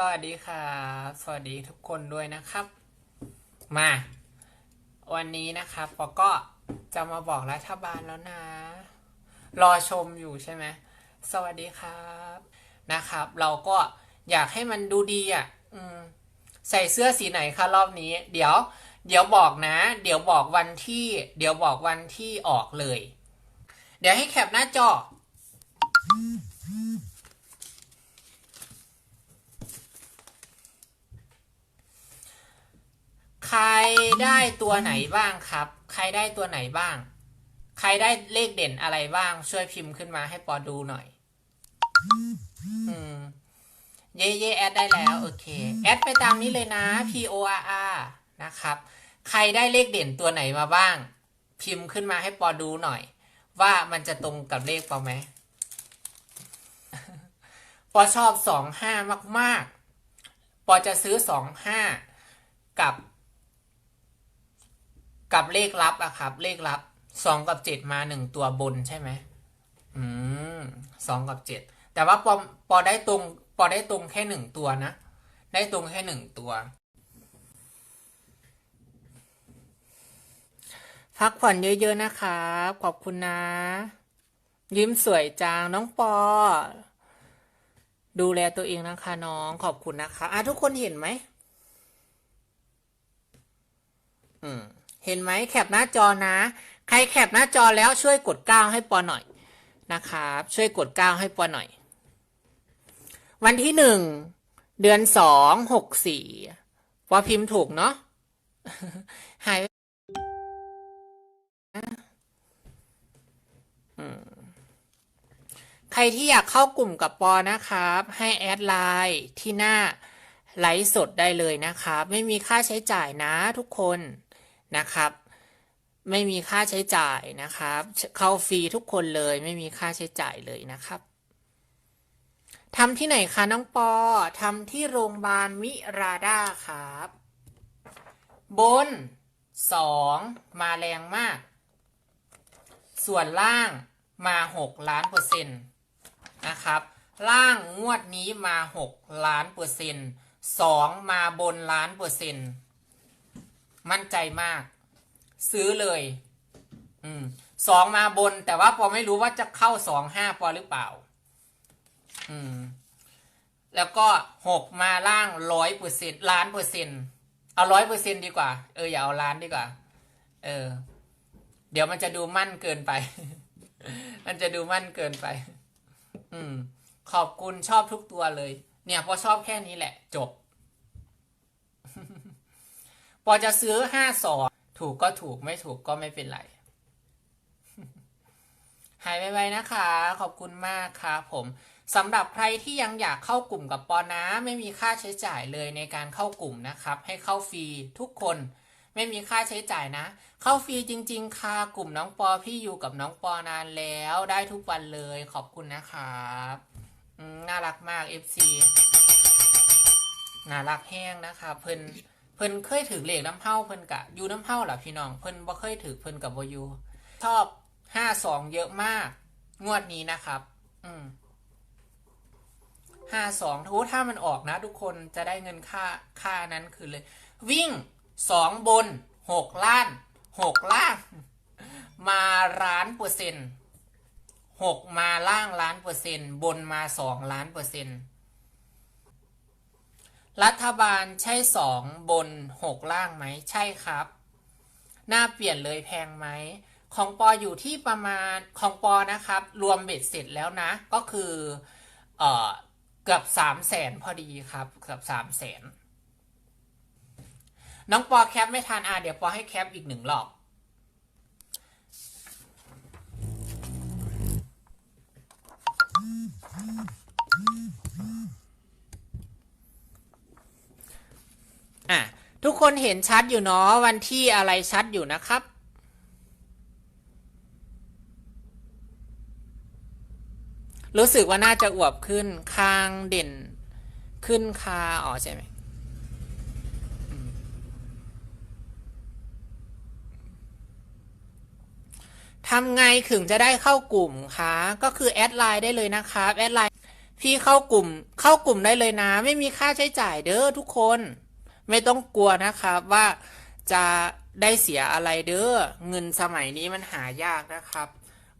สวัสดีครับสวัสดีทุกคนด้วยนะครับ มา วันนี้นะครับปอก็จะมาบอกรัฐบาลแล้วนะ รอชมอยู่ใช่ไหมสวัสดีครับนะครับ เราก็อยากให้มันดูดีอะใส่เสื้อสีไหนคะรอบนี้ เดี๋ยว เดี๋ยวบอกนะ เดี๋ยวบอกวันที่ เดี๋ยวบอกวันที่ออกเลย เดี๋ยวให้แคปหน้าจอ ใครได้ตัวไหนบ้างครับ ใครได้ตัวไหนบ้าง ใครได้เลขเด่นอะไรบ้าง ช่วยพิมพ์ขึ้นมาให้ปอดูหน่อย อืม เย่เย่แอดได้แล้ว โอเค แอดไปตามนี้เลยนะ P O R R นะครับ ใครได้เลขเด่นตัวไหนมาบ้าง พิมพ์ขึ้นมาให้ปอดูหน่อย ว่ามันจะตรงกับเลขปอไหมปอชอบสองห้ามาก ๆ ปอจะซื้อสองห้ากับ กับเลขลับอะครับ เลขลับสองกับเจ็ดมาหนึ่งตัวบนใช่ไหมอืมสองกับเจ็ดแต่ว่าปอปอได้ตรงปอได้ตรงแค่หนึ่งตัวนะ ได้ตรงแค่หนึ่งตัว พักผ่อนเยอะๆนะครับขอบคุณนะ ยิ้มสวยจังน้องปอ ดูแลตัวเองนะคะน้องขอบคุณนะคะอะทุกคนเห็นไหมอืม เห็นไหมแคปหน้าจอนะ ใครแคปหน้าจอแล้วช่วยกดก้าให้ปอหน่อยนะครับ ช่วยกดก้าให้ปอหน่อย วันที่หนึ่งเดือนสองหกสี่ปอพิมพ์ถูกเนาะหายใครที่อยากเข้ากลุ่มกับปอนะครับ ให้แอดไลน์ที่หน้าไลฟ์สดได้เลยนะครับ ไม่มีค่าใช้จ่ายนะทุกคน นะครับ ไม่มีค่าใช้จ่ายนะครับ เข้าฟรีทุกคนเลยไม่มีค่าใช้จ่ายเลยนะครับทำที่ไหนคะน้องปอทำที่โรงพยาบาลมิราดาครับ บนสองมาแรงมาก ส่วนล่างมาหกล้านเปอร์เซ็นต์นะครับ ล่างงวดนี้มาหกล้านเปอร์เซ็นต์สองมาบนล้านเปอร์เซ็นต์ มั่นใจมาก ซื้อเลย อืมสองมาบน แต่ว่าปอไม่รู้ว่าจะเข้าสองห้าปอหรือเปล่า อืม แล้วก็หกมาล่างร้อยเปอร์เซ็นล้านเปอร์เซ็นเอาร้อยเปอร์เซ็นดีกว่า เอออย่าเอาล้านดีกว่า เออ เดี๋ยวมันจะดูมั่นเกินไป มันจะดูมั่นเกินไป อืม ขอบคุณชอบทุกตัวเลย เนี่ยพอชอบแค่นี้แหละ จบ พอจะซื้อห้าสองถูกก็ถูกไม่ถูกก็ไม่เป็นไร หายไวๆนะคะ ขอบคุณมากครับผมสำหรับใครที่ยังอยากเข้ากลุ่มกับปอนะ ไม่มีค่าใช้จ่ายเลยในการเข้ากลุ่มนะครับ ให้เข้าฟรีทุกคนไม่มีค่าใช้จ่ายนะ เข้าฟรีจริง ๆ ค่ะกลุ่มน้องปอพี่อยู่กับน้องปอนานแล้วได้ทุกวันเลยขอบคุณนะครับน่ารักมาก FC น่ารักแห้งนะคะเพิ่น เพิ่นเคยถือเล็กน้ำเผาเพิ่นกะอยู่น้ำเผาหรอพี่น้องเพิ่นบ่เคยถือเพิ่นกับบอยู่ชอบห้าสองเยอะมาก งวดนี้นะครับ อืมห้าสองทูถ้ามันออกนะ ทุกคนจะได้เงินค่าค่านั้นคือเลย วิ่งสองบนหกล้านหกล่าง มาล้านเปอร์เซ็นต์หกมาล่างล้านเปอร์เซ็นต์บนมาสองล้านเปอร์เซ็นต์ รัฐบาลใช่สองบนหกล่างไหมใช่ครับ หน้าเปลี่ยนเลยแพงไหม ของปออยู่ที่ประมาณของปอนะครับ รวมเบ็ดเสร็จแล้วนะ ก็คือเออเกือบสามแสนพอดีครับ เกือบสามแสนน้องปอแคปไม่ทันอะเดี๋ยวปอให้แคปอีกหนึ่งรอบ อะทุกคนเห็นชัดอยู่เนาะวันที่อะไรชัดอยู่นะครับ รู้สึกว่าน่าจะอวบขึ้นคางเด่น ขึ้นคาอ๋อใช่ไหมทำไงถึงจะได้เข้ากลุ่มคะ ก็คือแอดไลน์ได้เลยนะครับแอดไลน์พี่เข้ากลุ่มเข้ากลุ่มได้เลยนะ ไม่มีค่าใช้จ่ายเด้อทุกคน ไม่ต้องกลัวนะครับว่าจะได้เสียอะไรเด้อเงินสมัยนี้มันหายากนะครับ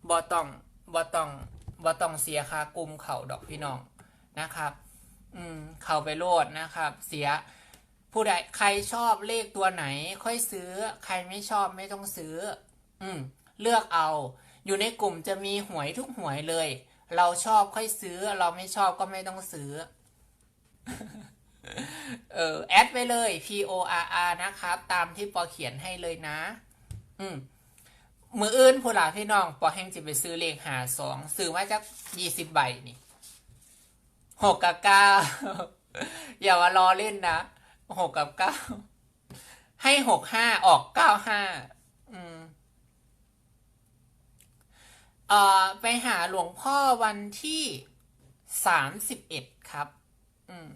บอต้องบอต้องบอต้องเสียค่ากลุ่มเขาดอกพี่น้องนะครับ อืมเข้าไปโลดนะครับ เสียผู้ใดใครชอบเลขตัวไหน ค่อยซื้อ ใครไม่ชอบไม่ต้องซื้อ อืมเลือกเอา อยู่ในกลุ่มจะมีหวยทุกหวยเลย เราชอบค่อยซื้อ เราไม่ชอบก็ไม่ต้องซื้อ เออแอดไปเลย P O R R นะครับ ตามที่ปอเขียนให้เลยนะ อืมมืออื่นผู้หลาพี่น้อง ปอแห้งจะไปซื้อเลขหาสองซื้อมาจากยี่สิบใบนี่หกกับเก้าอย่ามารอเล่นนะหกกับเก้าให้หกห้าออกเก้าห้าอืมเอ่อไปหาหลวงพ่อวันที่สามสิบเอ็ดครับ อืม